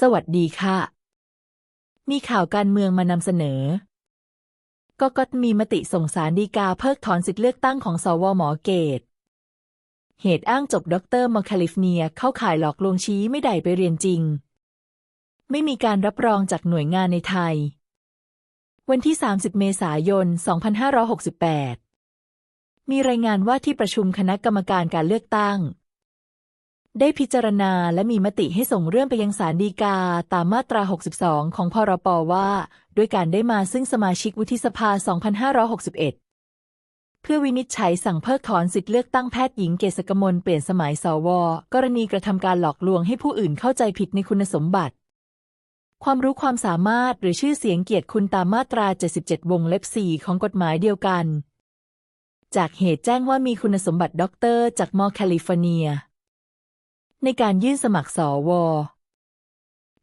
สวัสดีค่ะ มีข่าวการเมืองมานำเสนอกกตมีมติส่งสารดีกาเพิกถอนสิทธิเลือกตั้งของสวหมอเกต เหตุอ้างจบด็อกเตอร์มอแคลิฟเนียเข้าข่ายหลอกลวงชี้ไม่ได้ไปเรียนจริง ไม่มีการรับรองจากหน่วยงานในไทย วันที่ 30 เมษายน 2568 มีรายงานว่าที่ประชุมคณะกรรมการการเลือกตั้ง ได้พิจารณาและมีมติให้ส่งเรื่องไปยังศาลฎีกาตามมาตรา 62 ของพรปว่า ด้วยการได้มาซึ่งสมาชิกวุฒิสภา 2561 เพื่อวินิจฉัยสั่งเพิกถอนสิทธิเลือกตั้งแพทย์หญิงเกษกมลเปลี่ยนสมัยสว กรณีกระทำการหลอกลวงให้ผู้อื่นเข้าใจผิดในคุณสมบัติ ความรู้ความสามารถหรือชื่อเสียงเกียรติคุณตามมาตรา 77 วงเล็บ 4 ของกฎหมายเดียวกัน จากเหตุแจ้งว่ามีคุณสมบัติด็อกเตอร์จากมอแคลิฟอร์เนีย ในการยื่นสมัครสว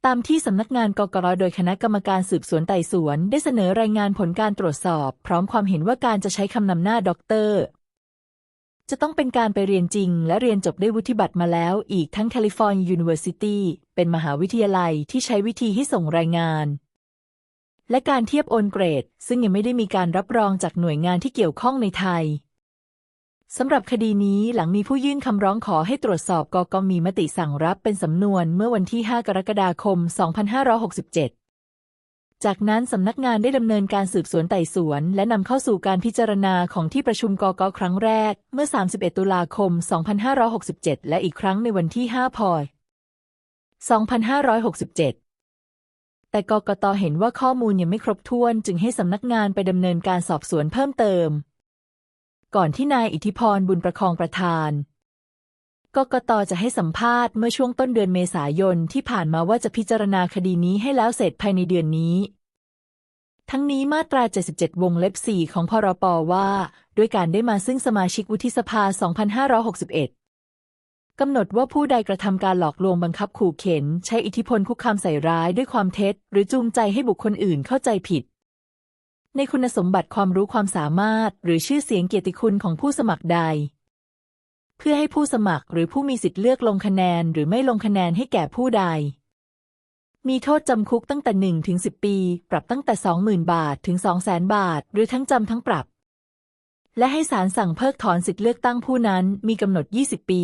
ตามที่สำนักงานกกรโดยคณะกรรมการสืบสวนไต่สวน ได้เสนอรายงานผลการตรวจสอบ พร้อมความเห็นว่าการจะใช้คำนำหน้าด็อกเตอร์ จะต้องเป็นการไปเรียนจริง และเรียนจบได้วุฒิบัตรมาแล้ว อีกทั้งแคลิฟอร์เนียยูนิเวอร์ซิตี้เป็นมหาวิทยาลัยที่ใช้วิธีให้ส่งรายงานและการเทียบโอนเกรด ซึ่งยังไม่ได้มีการรับรองจากหน่วยงานที่เกี่ยวข้องในไทย สำหรับคดีนี้หลังมีผู้ยื่นคำร้องขอให้ตรวจสอบกกมีมติสั่งรับเป็นสำนวนเมื่อวันที่ 5 กรกฎาคม 2567 จากนั้นสำนักงานได้ดำเนินการสืบสวนไต่สวน และนำเข้าสู่การพิจารณาของที่ประชุมกกครั้งแรก เมื่อ 31 ตุลาคม 2567 และอีกครั้งในวันที่ 5พย2567แต่กกตเห็นว่าข้อมูลยังไม่ครบถ้วนจึงให้สำนักงานไปดำเนินการสอบสวนเพิ่มเติม ก่อนที่นายอิทธิพรบุญประคองประธานกกตจะให้สัมภาษณ์เมื่อช่วงต้นเดือนเมษายนที่ผ่านมาว่าจะพิจารณาคดีนี้ให้แล้วเสร็จภายในเดือนนี้ ทั้งนี้มาตรา 77 วงเล็บ 4 ของพรปว่า ด้วยการได้มาซึ่งสมาชิกวุฒิสภา 2561 กำหนดว่าผู้ใดกระทำการหลอกลวงบังคับขู่เข็น ใช้อิทธิพลคุกคามใส่ร้ายด้วยความเท็จ หรือจูงใจให้บุคคลอื่นเข้าใจผิด ในคุณสมบัติความรู้ความสามารถ หรือชื่อเสียงเกียรติคุณของผู้สมัครใด เพื่อให้ผู้สมัครหรือผู้มีสิทธิ์เลือกลงคะแนนหรือไม่ลงคะแนนให้แก่ผู้ใด มีโทษจำคุกตั้งแต่1ถึง10 ปี ปรับตั้งแต่ 20,000 บาทถึง 200,000 บาท หรือทั้งจำทั้งปรับ และให้ศาลสั่งเพิกถอนสิทธิเลือกตั้งผู้นั้นมีกำหนด 20 ปี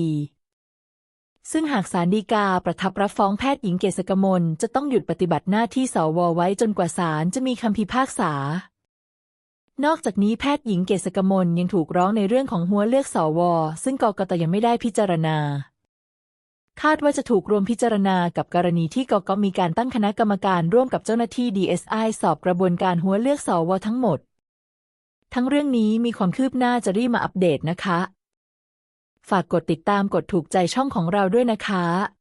ซึ่งหากศาลฎีกาประทับรับฟ้องแพทย์หญิงเกษกมล จะต้องหยุดปฏิบัติหน้าที่สวไว้จนกว่าศาลจะมีคำพิพากษา นอกจากนี้แพทย์หญิงเกษกมลยังถูกร้องในเรื่องของหัวเลือกสว ซึ่งกกตยังไม่ได้พิจารณา คาดว่าจะถูกรวมพิจารณากับกรณีที่กกมีการตั้งคณะกรรมการร่วมกับเจ้าหน้าที่ DSI สอบกระบวนการหัวเลือกสวทั้งหมด ทั้งเรื่องนี้มีความคืบหน้าจะรีบมาอัปเดตนะคะ ฝากกดติดตามกดถูกใจช่องของเราด้วยนะคะ